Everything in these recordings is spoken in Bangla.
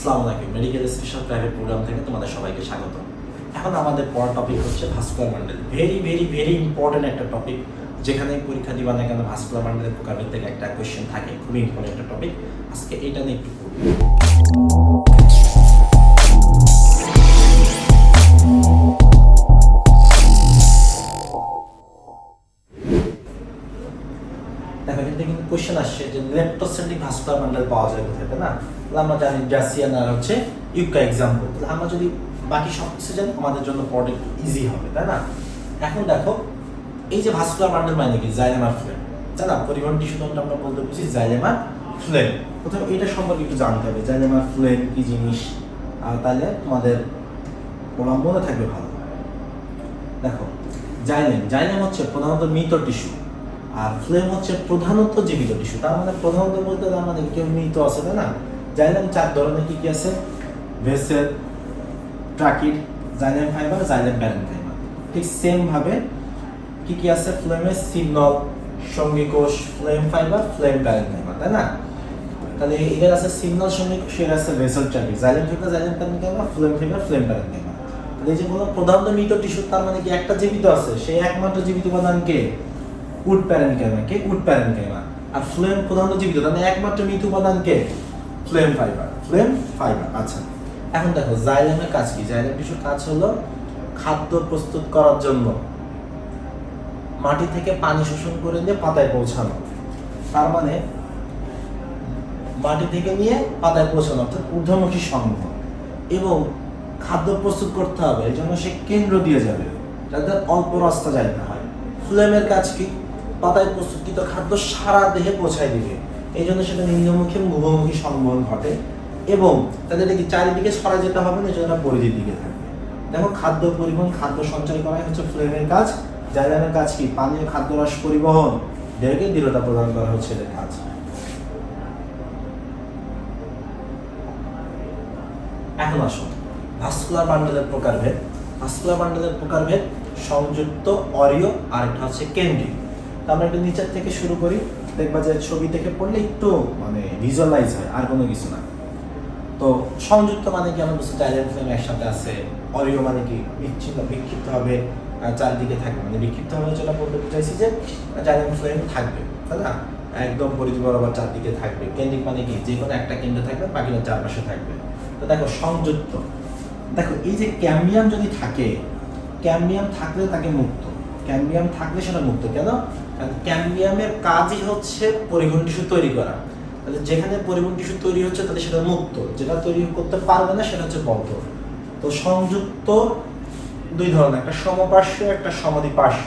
আসসালামু আলাইকুম। মেডিকেল স্পেশাল প্রাইভেট প্রোগ্রাম থেকে তোমাদের সবাইকে স্বাগত। এখন আমাদের পর টপিক হচ্ছে vascular bundle very very very important একটা টপিক যেখানে পরীক্ষা দিবা না কেন ভাস্কুলার মান্ডেলের প্রকারের থেকে একটা কোয়েশ্চেন থাকে। খুবই ইম্পর্টেন্ট একটা টপিক আজকে এটা নিয়ে একটু লেপ্টোসেন্ট্রিক ভাস্কুলার মান্ডেল পাওয়া যায় কোথায়, তাই না? আমরা জানি গ্যাসিয়ান আর হচ্ছে ইউকা এক্সাম্পল তাহলে আমরা যদি বাকি সব কিছু জানি, আমাদের জন্য পড়া একটু ইজি হবে, তাই না? এখন দেখো, এই যে ভাস্কুলার মান্ডেল মানে কি? জাইলেমার ফ্লেম তাই না? পরিবহন টিস্যু তোমরা আমরা বলতে বুঝি জাইলেমার ফ্লেম প্রথমে এটা সম্পর্কে একটু জানতে হবে, জাইলেমার ফ্লেম কি জিনিস? আর তাহলে তোমাদের পড়া মনে থাকবে ভালো। দেখো, জাইলেম। জাইলেম হচ্ছে প্রধানত মৃত টিস্যু আর ফ্লেম হচ্ছে প্রধানত জীবিত টিস্যু। তার মানে প্রধানত বলতে তার মানে কেউ মৃত আছে, তাই না? জাইলেম চার ধরনের কি কি আছে? Vessel, tracheid, xylem fiber, xylem parenchyma ঠিক সেম ভাবে কি কি আছে ফ্লেমে সিগনল সঙ্গী কোষ ফ্লেম ফাইবার ফ্লেম প্যারেনকাইমা তাই না? তাহলে এদের আছে সিগন্যাল, সঙ্গীকোষ, এর আছে vessel, tracheid. Xylem fiber xylem parenchyma phloem fiber phloem parenchyma তাহলে এই যে বললাম প্রধানত মৃত টিস্যু তার মানে কি একটা জীবিত আছে? সেই একমাত্র জীবিত উপাদান কে? উড প্যারেনকাইমা কে উড প্যারেনকাইমা আর ফ্লেম প্রধানত জীবিত মানে একমাত্র মৃত উপাদান কে ফ্লেম ফাইবার ফ্লেম ফাইবার আচ্ছা। এখন দেখো, জাইলেমের কাজ কি? জাইলেম টিস্যুর কাজ হলো খাদ্য প্রস্তুত করার জন্য মাটি থেকে পানি শোষণ করে নিয়ে পাতায় পৌঁছানো। তার মানে মাটি থেকে নিয়ে পাতায় পৌঁছানো, অর্থাৎ ঊর্ধ্বমুখী সংগ্রহ। এবং খাদ্য প্রস্তুত করতে হবে, এই জন্য সে কেন্দ্র দিয়ে যাবে। যাতে অল্প রাস্তা যাইতে হয়। ফ্লেমের কাজ কি? পাতায় প্রস্তুতকৃত খাদ্য সারা দেহে পৌঁছায় দিবে। এই জন্য সেটা নিম্নমুখী এবং উভমুখী ঘটে এবং তাদের কি চারিদিকে সরা যেতে হবে না জন্য পরিধির দিকে থাকবে দেখো, খাদ্য পরিবহন, খাদ্য সঞ্চয় করাই হচ্ছে ফ্লেমের কাজ। জাইলামের কাজ কি? পানীয় খাদ্য রস পরিবহন। দেহকে দৃঢ়তা প্রদান করা হচ্ছে এদের কাজ। এখন আসুন ভাস্কুলার বান্ডেলের প্রকারভেদ। ভাস্কুলার বান্ডেলের প্রকারভেদ সংযুক্ত অরিও আর একটা হচ্ছে কেন্দ্রিক। আমরা একটু নিচের থেকে শুরু করি, দেখবা যে ছবি থেকে পড়লে একটু মানে ভিজুয়ালাইজ হয়, আর কোনো কিছু না। তো সংযুক্ত মানে কি? আমরা বুঝতে জাইলেম ফ্লেম একসাথে আছে অরিও মানে কি? বিচ্ছিন্ন, বিক্ষিপ্ত হবে চারিদিকে থাকবে। মানে বিক্ষিপ্ত হবে যেটা বলতে চাইছি যে জাইলেম ফ্লেম থাকবে, তাই না? একদম পরিধি বরাবর চারদিকে থাকবে। কেন্দ্রিক মানে কি? যে কোনো একটা কেন্দ্র থাকবে বাকিটা চারপাশে থাকবে। তো দেখো, সংযুক্ত। দেখো, এই যে ক্যাম্বিয়াম যদি থাকে ক্যাম্বিয়াম থাকলে তাকে মুক্ত। ক্যাম্বিয়াম থাকলে সেটা মুক্ত, কেন? কারণ ক্যাম্বিয়ামের কাজই হচ্ছে পরিবহন টিস্যু তৈরি করা। তাহলে যেখানে পরিবহন টিস্যু তৈরি হচ্ছে তাহলে সেটা মুক্ত, যেটা তৈরি করতে পারবে না সেটা হচ্ছে বদ্ধ তো সংযুক্ত দুই ধরনের, একটা সমপার্শ্ব, একটা সমাধিপার্শ্ব।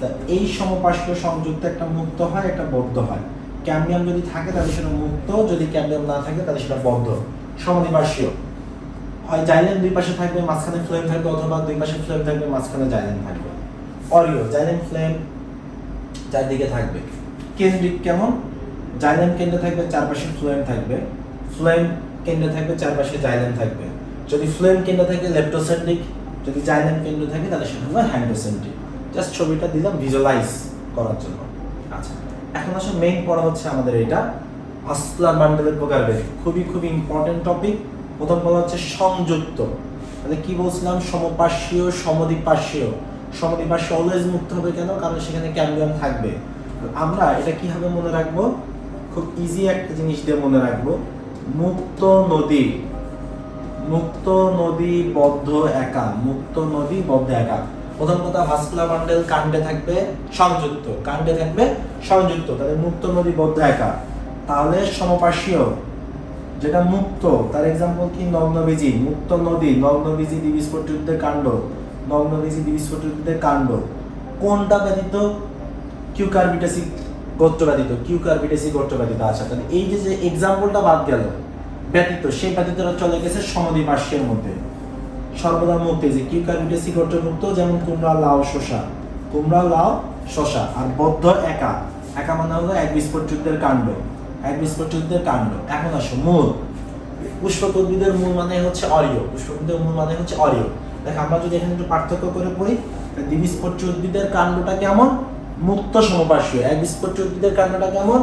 তা এই সমপার্শ্ব সংযুক্ত একটা মুক্ত হয়, একটা বদ্ধ হয়। ক্যাম্বিয়াম যদি থাকে তাহলে সেটা মুক্ত, যদি ক্যাম্বিয়াম না থাকে তাহলে সেটা বদ্ধ। সমাধিপার্শ্বীয় হয় জাইলেন দুই পাশে থাকবে, মাঝখানে ফ্লেম থাকবে অথবা দুই পাশে ফ্লেম থাকবে, মাঝখানে জাইলেন থাকবে। অরিও জাইলেন ফ্লেম চারদিকে থাকবে। কেন্দ্রিক কেমন? জাইলেন কেন্দ্রে থাকবে, চারপাশে ফ্লেম থাকবে। ফ্লেম কেন্দ্রে থাকবে, চারপাশে জাইলেন থাকবে। যদি ফ্লেম কেন্দ্রে থাকে লেপ্টোসেন্ট্রিক যদি জাইলেন কেন্দ্রে থাকে, তাহলে সেটা হবে হ্যান্ডোসেন্ট্রিক জাস্ট ছবিটা দিলাম ভিজুয়ালাইজ করার জন্য। আচ্ছা এখন আসলে মেইন পড়া হচ্ছে আমাদের এটা। ভাস্কুলার বান্ডেলের প্রকারভেদ খুবই খুবই ইম্পর্টেন্ট টপিক প্রথম বলা হচ্ছে সংযুক্ত। তাহলে কি বলছিলাম? সমপার্শ্বীয়, সমদ্বিপার্শ্বীয়। সমদ্বিপার্শ্বীয় অলওয়েজ মুক্ত হবে কেন? কারণ সেখানে ক্যাম্বিয়াম থাকবে। আমরা এটা কীভাবে মনে রাখব? খুব ইজি একটা জিনিস দিয়ে মনে রাখব। মুক্ত নদী। মুক্ত নদী বদ্ধ একা। মুক্ত নদী বদ্ধ একা। প্রথম কথা ভাস্কুলার বান্ডেল কাণ্ডে থাকবে সংযুক্ত। কাণ্ডে থাকবে সংযুক্ত। তাহলে মুক্ত নদী বদ্ধ একা। তাহলে সমপার্শ্বীয়, যেটা মুক্ত, তার এক্সাম্পল কি? নগ্নবীজি। মুক্ত নদী, নগ্নবীজি দ্বিবীজপত্রীদের কাণ্ড। নগ্নবীজি দ্বিবীজপত্রীদের কাণ্ড। কোনটা ব্যতীত? কিউকার্বিটাসি গোত্র ব্যতীত কিউকার্বিটাসি গোত্র ব্যতীত আচ্ছা তাহলে এই যে এক্সাম্পলটা বাদ গেল, ব্যতীত, সেই ব্যতীতরা চলে গেছে সমদ্বীপার্শ্বের মধ্যে। সর্বদা এই যে কিউকার্বিটাসি গোত্রমুক্ত, যেমন কুমড়া, লাউ, শসা। কুমড়া, লাউ, শসা আর বদ্ধ একা। একা মানে হলো এক বীজপত্রীদের কাণ্ড। এক বীজপত্রীদের কাণ্ড। এখন আসো, মূল। পুষ্পক উদ্ভিদের মূল মানে হচ্ছে অরিয়। পুষ্পক উদ্ভিদের মূল মানে হচ্ছে অরিয়। দেখ, আমরা যদি এখানে একটু পার্থক্য করে পড়ি দ্বিবীজপত্রী উদ্ভিদের কাণ্ডটা কেমন? মুক্ত সমপার্শ্বীয়। বীজপত্রী উদ্ভিদের কাণ্ডটা কেমন?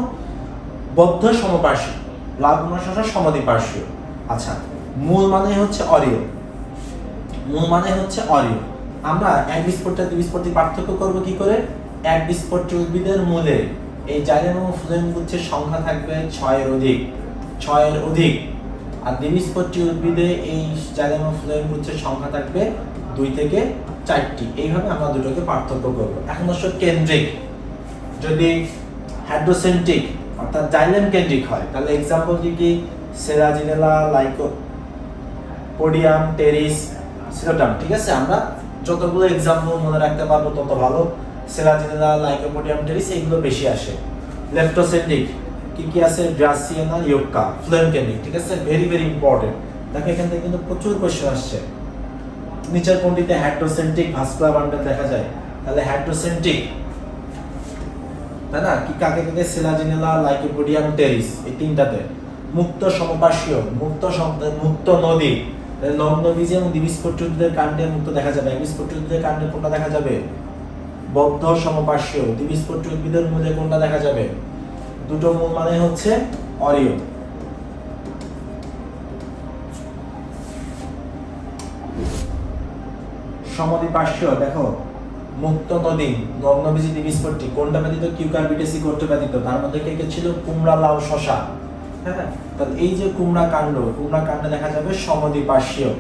বদ্ধ সমপার্শ্বীয়। লাভগুণ শসা সমাধিপার্শ্বীয়। আচ্ছা মূল মানে হচ্ছে অরিও মূল মানে হচ্ছে অরিও আমরা এক বিস্ফোরটা দ্বিবীজপত্রী পার্থক্য করব কি করে? এক বিস্ফোরটি উদ্ভিদের মূলে। এই জাইলেম এবং ফ্লোয়েম গুচ্ছের সংখ্যা থাকবে ছয়ের অধিক। ছয়ের অধিক। আর দ্বিবীজপত্রী উদ্ভিদে এই জাইলেম এবং ফ্লোয়েম গুচ্ছের সংখ্যা থাকবে দুই থেকে চারটি। এইভাবে আমরা দুটোকে পার্থক্য করব। এখন অবশ্য কেন্দ্রিক। যদি হাইড্রোসেন্ট্রিক অর্থাৎ জাইলেম কেন্দ্রিক হয়, তাহলে এক্সাম্পল কি কি? সেরাজিনেলা, লাইকো, পোডিয়াম, টেরিস সিলোটাম ঠিক আছে? আমরা যতগুলো এক্সাম্পল মনে রাখতে পারব, তত ভালো। সেরাজিনেলা, লাইকোপোডিয়াম, টেরিস এগুলো বেশি আসে। লেপ্টোসেন্ট্রিক কি আছে? ড্রাসিয়ানা ইয়োক্কা ফ্লোয়েম কেন্দ্রিক ঠিক আছে? ভেরি ভেরি ইম্পর্টেন্ট দেখো, এখান থেকে কিন্তু প্রচুর আসছে। নিচের কোনটিতে ভাস্কুলার বান্ডেল দেখা যায়? তাহলে তাই না? কি কাকে কাকে? সেলাজিনেলা লাইকোপোডিয়াম টেরিস এই তিনটাতে। মুক্ত সমপার্শ্বীয়, মুক্ত মুক্ত নদী। যে এবং দ্বিবীজপত্রী কাণ্ডে মুক্ত দেখা যাবে। কাণ্ডে কোনটা দেখা যাবে? বদ্ধ সমপার্শ্বীয়। দ্বিবীজপত্রী উদ্ভিদের মূলে কোনটা দেখা যাবে? দুটো মূল মানে হচ্ছে অরিও। সমদ্বিপার্শ্বীয় দেখো, মুক্ত নদী কোনটা ব্যতীত কিউকারবিটেসি করতে ব্যতীত? তার মধ্যে কে কে ছিল? কুমড়া, লাউ, শশা। হ্যাঁ তাহলে এই যে কুমড়া কাণ্ড, কুমড়া কাণ্ডে দেখা যাবে সমদ্বিপার্শ্বীয়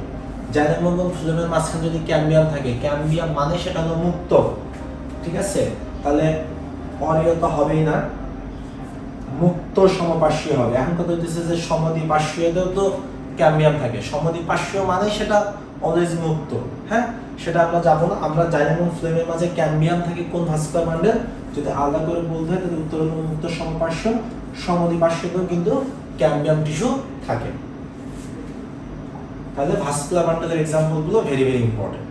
জাইলেম এবং ফ্লোমের মাঝখানে যদি ক্যাম্বিয়াম থাকে, ক্যাম্বিয়াম মানে সেটা হলো মুক্ত। ঠিক আছে? তাহলে অরিয় তো হবেই না। মুক্ত সমপার্শ্বীয় হবে। এখন কথা হচ্ছে যে সমদ্বিপার্শ্বীয়তেও তো ক্যাম্বিয়াম থাকে। সমদ্বিপার্শ্বীয় মানে সেটা অলওয়েজ মুক্ত হ্যাঁ? সেটা আমরা যাব না। আমরা জাইলেম এবং ফ্লেমের মাঝে ক্যাম্বিয়াম থাকে কোন ভাস্কুলার বান্ডেল যদি আলাদা করে বলতে হয়, তাহলে উত্তর হলো মুক্ত সমপার্শ্ব। সমদ্বিপার্শ্বতেও কিন্তু ক্যাম্বিয়াম টিস্যু থাকে। তাহলে ভাস্কুলার বান্ডেলের এক্সাম্পলগুলো ভেরি ভেরি ইম্পর্টেন্ট